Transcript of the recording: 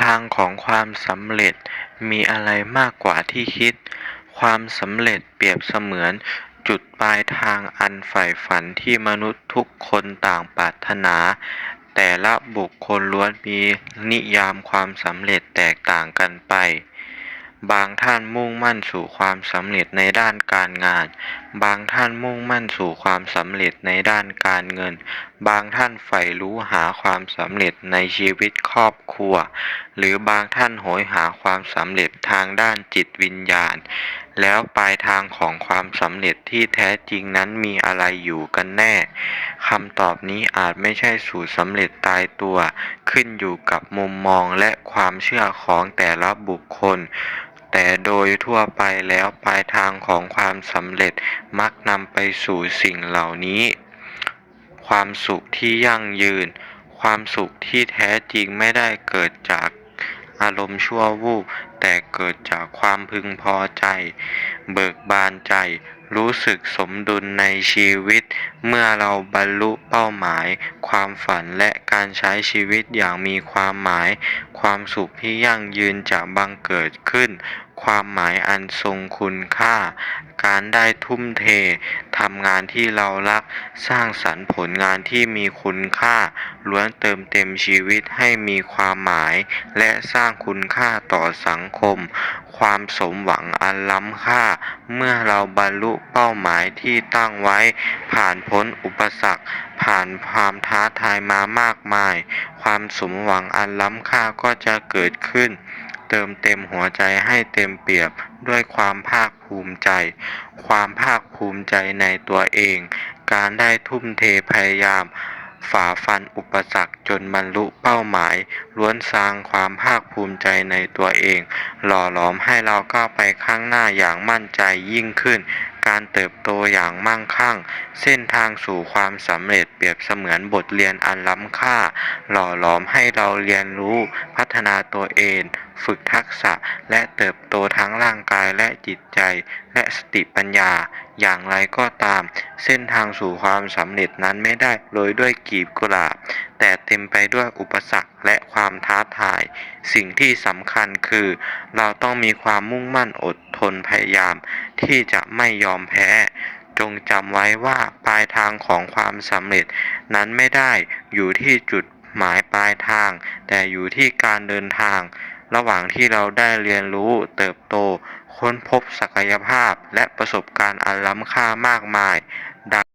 ทางของความสำเร็จมีอะไรมากกว่าที่คิด ความสำเร็จเปรียบเสมือนจุดปลายทางอันใฝ่ฝันที่มนุษย์ทุกคนต่างปรารถนา แต่ละบุคคลล้วนมีนิยามความสำเร็จแตกต่างกันไป บางท่านมุ่งมั่นสู่ความสำเร็จในด้านการงาน บางท่านมุ่งมั่นสู่ความสำเร็จในด้านการเงิน บางท่านใฝ่รู้หาความสำเร็จในชีวิตครอบครัว หรือบางท่านโหยหาความสำเร็จทางด้านจิตวิญญาณ แล้วปลายทางของความสำเร็จที่แท้จริงนั้นมีอะไรอยู่กันแน่คำตอบนี้อาจไม่ใช่สูตรสำเร็จตายตัว ขึ้นอยู่กับมุมมองและความเชื่อของแต่ละบุคคลแต่โดยทั่วไปแล้วปลายทางของความสำเร็จมักนำไปสู่สิ่งเหล่านี้ ความสุขที่ยั่งยืน ความสุขที่แท้จริงไม่ได้เกิดจากอารมณ์ชั่ววูบแต่เกิดจากความพึงพอใจ เบิกบานใจ รู้สึกสมดุลในชีวิต เมื่อเราบรรลุเป้าหมาย ความฝันและการใช้ชีวิตอย่างมีความหมาย ความสุขที่ยั่งยืนจะบังเกิดขึ้น ความหมายอันทรงคุณค่า การได้ทุ่มเททำงานที่เรารัก สร้างสรรค์ผลงานที่มีคุณค่า ล้วนเติมเต็มชีวิตให้มีความหมาย และสร้างคุณค่าต่อสังคม ความสมหวังอันล้ำค่า เมื่อเราบรรลุเป้าหมายที่ตั้งไว้ ผ่านพ้นอุปสรรค ผ่านความท้าทายมามากมาย ความสมหวังอันล้ำค่าก็จะเกิดขึ้น เติมเต็มหัวใจให้เต็มเปี่ยมด้วยความภาคภูมิใจ ความภาคภูมิใจในตัวเอง การได้ทุ่มเทพยายาม ฝ่าฟันอุปสรรคจนบรรลุเป้าหมาย ล้วนสร้างความภาคภูมิใจในตัวเอง หล่อหลอมให้เราก้าวไปข้างหน้าอย่างมั่นใจยิ่งขึ้น การเติบโตอย่างมั่งคั่ง เส้นทางสู่ความสำเร็จเปรียบเสมือนบทเรียนอันล้ำค่า หล่อหลอมให้เราเรียนรู้พัฒนาตัวเอง ฝึกทักษะ และเติบโตทั้งร่างกายและจิตใจ และสติปัญญา อย่างไรก็ตาม เส้นทางสู่ความสำเร็จนั้นไม่ได้โรยด้วยกีบกุหลาบ แต่เต็มไปด้วยอุปสรรคและความท้าทาย สิ่งที่สำคัญคือ เราต้องมีความมุ่งมั่นอดทนพยายาม ที่จะไม่ยอมแพ้ จงจำไว้ว่าปลายทางของความสำเร็จ นั้นไม่ได้อยู่ที่จุดหมายปลายทาง แต่อยู่ที่การเดินทาง ระหว่างที่เราได้เรียนรู้เติบโต ค้นพบศักยภาพและประสบการณ์อันล้ำค่ามากมาย ดัง